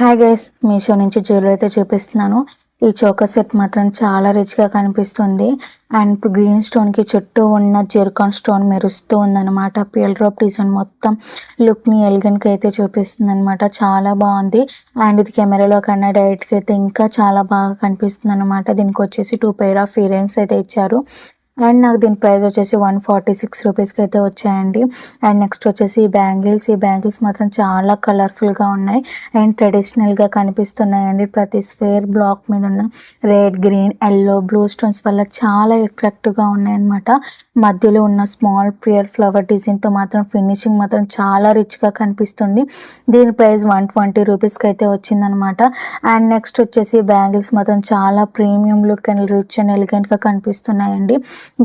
Hi guys Meesho నుంచి jewellery అయితే చూపిస్తున్నాను. ఈ చోకో సెట్ మాత్రం చాలా రిచ్గా కనిపిస్తుంది. అండ్ గ్రీన్ స్టోన్కి చుట్టూ ఉన్న జెర్కాన్ స్టోన్ మెరుస్తూ ఉందన్నమాట. పిఎల్ డ్రాప్ డిజైన్ మొత్తం లుక్ని ఎలిగెంట్గా అయితే చూపిస్తుంది అనమాట చాలా బాగుంది. అండ్ ఇది కెమెరాలో కన్నా డైరెక్ట్గా అయితే ఇంకా చాలా బాగా కనిపిస్తుంది అనమాట దీనికి వచ్చేసి టూ పెయిర్ ఆఫ్ ఇయరింగ్స్ అయితే ఇచ్చారు. అండ్ నాకు దీని ప్రైస్ వచ్చేసి వన్ ఫార్టీ సిక్స్ రూపీస్కి అయితే వచ్చాయండి. అండ్ నెక్స్ట్ వచ్చేసి ఈ బ్యాంగిల్స్ ఈ బ్యాంగిల్స్ మాత్రం చాలా కలర్ఫుల్గా ఉన్నాయి. అండ్ ట్రెడిషనల్గా కనిపిస్తున్నాయండి. ప్రతి స్వేర్ బ్లాక్ మీద ఉన్న red green yellow blue stones వల్ల చాలా అట్రాక్టివ్గా ఉన్నాయన్నమాట. మధ్యలో ఉన్న స్మాల్ ప్రియర్ ఫ్లవర్ డిజైన్తో మాత్రం ఫినిషింగ్ మాత్రం చాలా రిచ్గా కనిపిస్తుంది. దీని ప్రైస్ వన్ ట్వంటీ రూపీస్కి అయితే వచ్చిందనమాట అండ్ నెక్స్ట్ వచ్చేసి బ్యాంగిల్స్ మాత్రం చాలా premium look and rich and ఎలిగెంట్గా కనిపిస్తున్నాయండి.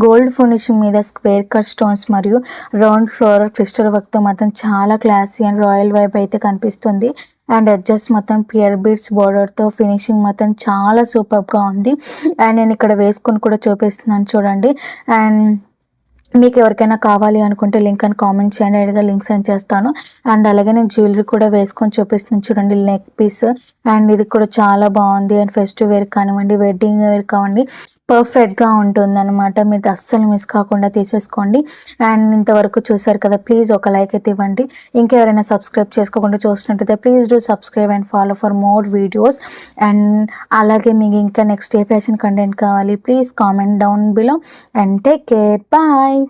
గోల్డ్ ఫినిషింగ్ మీద స్క్వేర్ కట్ స్టోన్స్ మరియు రౌండ్ ఫ్లోరల్ క్రిస్టల్ వర్క్తో మాత్రం చాలా క్లాసీ అండ్ రాయల్ వైబ్ అయితే కనిపిస్తుంది. అండ్ అడ్జస్ట్ మొత్తం పియర్ బీడ్స్ బార్డర్తో ఫినిషింగ్ మొత్తం చాలా సూపర్గా ఉంది. అండ్ నేను ఇక్కడ వేసుకొని కూడా చూపిస్తున్నాను చూడండి. అండ్ మీకు ఎవరికైనా కావాలి అనుకుంటే లింక్ అని కామెంట్ చేయండి. అడిగా లింక్ సెండ్ చేస్తాను. అండ్ అలాగే నేను జ్యువెలరీ కూడా వేసుకొని చూపిస్తున్నాను చూడండి నెక్ పీస్. అండ్ ఇది కూడా చాలా బాగుంది. అండ్ ఫెస్టివ్ వేర్ కానివ్వండి వెడ్డింగ్ వేర్ కానివ్వండి. పర్ఫెక్ట్గా ఉంటుంది అనమాట మీరు అస్సలు మిస్ కాకుండా తీసేసుకోండి. అండ్ ఇంతవరకు చూసారు కదా ప్లీజ్ ఒక లైక్ అయితే ఇవ్వండి. ఇంకెవరైనా సబ్స్క్రైబ్ చేసుకోకుండా చూసినట్టయితే please do subscribe and follow for more videos and అలాగే మీకు ఇంకా నెక్స్ట్ ఏ ఫ్యాషన్ కంటెంట్ కావాలి please comment down below and take care bye